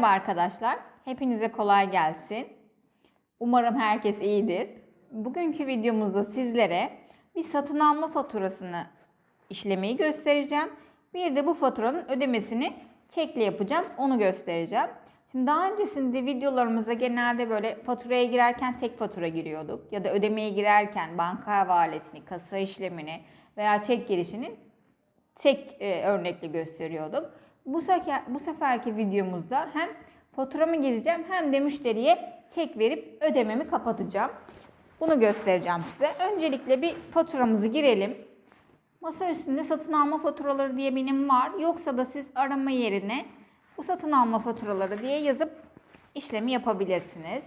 Merhaba arkadaşlar. Hepinize kolay gelsin. Umarım herkes iyidir. Bugünkü videomuzda sizlere bir satın alma faturasını işlemeyi göstereceğim. Bir de bu faturanın ödemesini çekle yapacağım. Onu göstereceğim. Şimdi daha öncesinde videolarımızda genelde böyle faturaya girerken tek fatura giriyorduk. Ya da ödemeye girerken banka havalesini, kasa işlemini veya çek girişini tek e, örnekle gösteriyorduk. Bu sefer bu seferki videomuzda hem faturamı gireceğim hem de müşteriye çek verip ödememi kapatacağım. Bunu göstereceğim size. Öncelikle bir faturamızı girelim. Masa üstünde satın alma faturaları diye benim var. Yoksa da siz arama yerine bu satın alma faturaları diye yazıp işlemi yapabilirsiniz.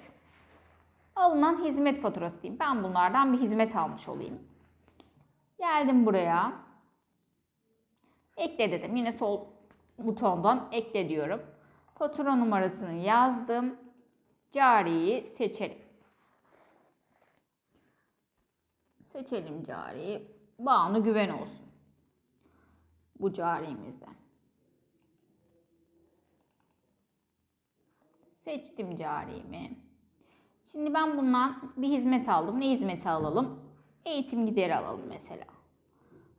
Alınan hizmet faturası diyeyim. Ben bunlardan bir hizmet almış olayım. Geldim buraya. Ekle dedim. Yine sol butondan ekle diyorum. Fatura numarasını yazdım. Cariyi seçelim. Seçelim cariyi. Banu güven olsun. Bu carimizde. Seçtim carimi. Şimdi ben bundan bir hizmet aldım. Ne hizmeti alalım? Eğitim gideri alalım mesela.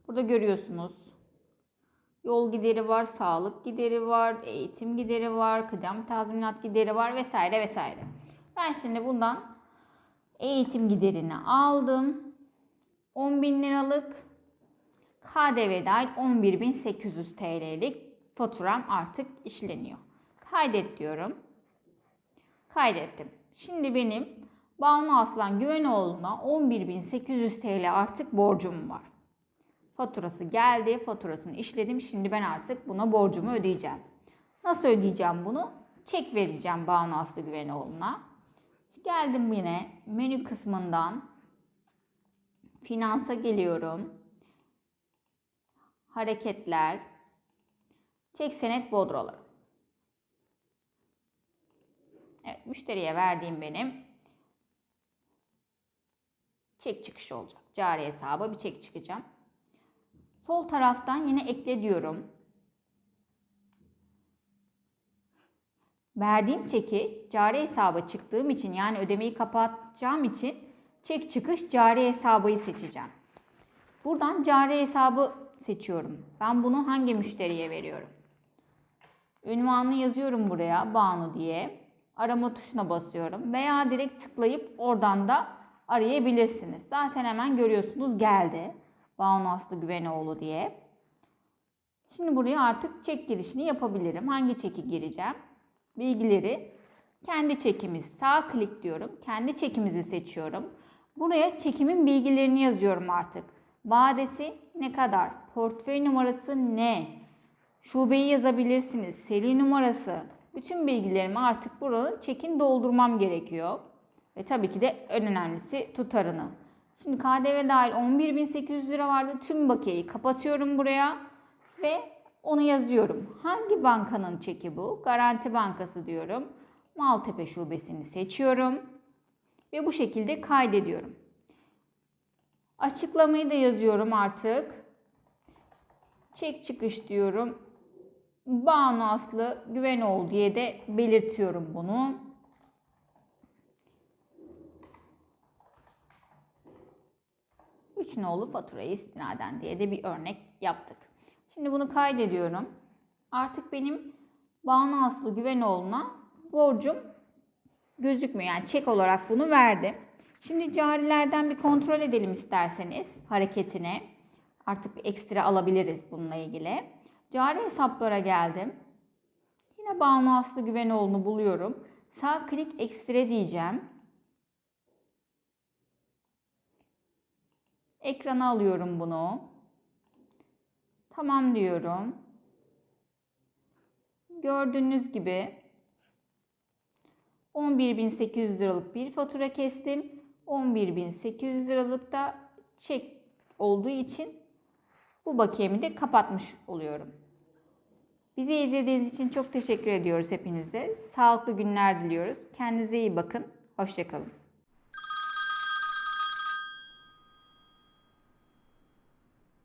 Burada görüyorsunuz Yol gideri var, sağlık gideri var, eğitim gideri var, kıdem tazminat gideri var vesaire vesaire. Ben şimdi bundan eğitim giderini aldım. 10 bin liralık KDV dahil 11.800 TL'lik faturam artık işleniyor. Kaydet diyorum. Kaydettim. Şimdi benim Banu Aslan Güvenoğlu'na 11.800 TL artık borcum var. Faturası geldi, faturasını işledim. Şimdi ben artık buna borcumu ödeyeceğim. Nasıl ödeyeceğim bunu? Çek vereceğim Banu Aslı Güvenoğlu'na. Geldim yine menü kısmından finansa geliyorum. Hareketler, çek senet bodroları. Evet, müşteriye verdiğim benim çek çıkışı olacak. Cari hesaba bir çek çıkacağım. Sol taraftan yine ekle diyorum. Verdiğim çeki cari hesaba çıktığım için yani ödemeyi kapatacağım için çek çıkış cari hesabı seçeceğim. Buradan cari hesabı seçiyorum. Ben bunu hangi müşteriye veriyorum? Ünvanını yazıyorum buraya Banu diye. Arama tuşuna basıyorum veya direkt tıklayıp oradan da arayabilirsiniz. Zaten hemen görüyorsunuz geldi. Banu Aslı Güvenoğlu diye. Şimdi buraya artık çek girişini yapabilirim. Hangi çeki gireceğim? Bilgileri kendi çekimiz. Sağ klik diyorum. Kendi çekimizi seçiyorum. Buraya çekimin bilgilerini yazıyorum artık. Vadesi ne kadar? Portföy numarası ne? Şubeyi yazabilirsiniz. Seri numarası. Bütün bilgilerimi artık buranın çekin doldurmam gerekiyor. Ve tabii ki de en önemlisi tutarını. Şimdi KDV dahil 11.800 lira vardı. Tüm bakiyeyi kapatıyorum buraya ve onu yazıyorum. Hangi bankanın çeki bu? Garanti Bankası diyorum. Maltepe şubesini seçiyorum ve bu şekilde kaydediyorum. Açıklamayı da yazıyorum artık. Çek çıkış diyorum. Banu Aslı Güvenoğlu diye de belirtiyorum bunu. Üç nolu faturayı istinaden diye de bir örnek yaptık. Şimdi bunu kaydediyorum. Artık benim Banu Aslı Güvenoğlu'na borcum gözükmüyor. Yani çek olarak bunu verdi. Şimdi carilerden bir kontrol edelim isterseniz hareketine. Artık ekstra alabiliriz bununla ilgili. Cari hesaplara geldim. Yine Banu Aslı Güvenoğlu'nu buluyorum. Sağ klik ekstra diyeceğim. Ekrana alıyorum bunu. Tamam diyorum. Gördüğünüz gibi 11.800 liralık bir fatura kestim. 11.800 liralık da çek olduğu için bu bakiyemi de kapatmış oluyorum. Bizi izlediğiniz için çok teşekkür ediyoruz hepinize. Sağlıklı günler diliyoruz. Kendinize iyi bakın. Hoşçakalın.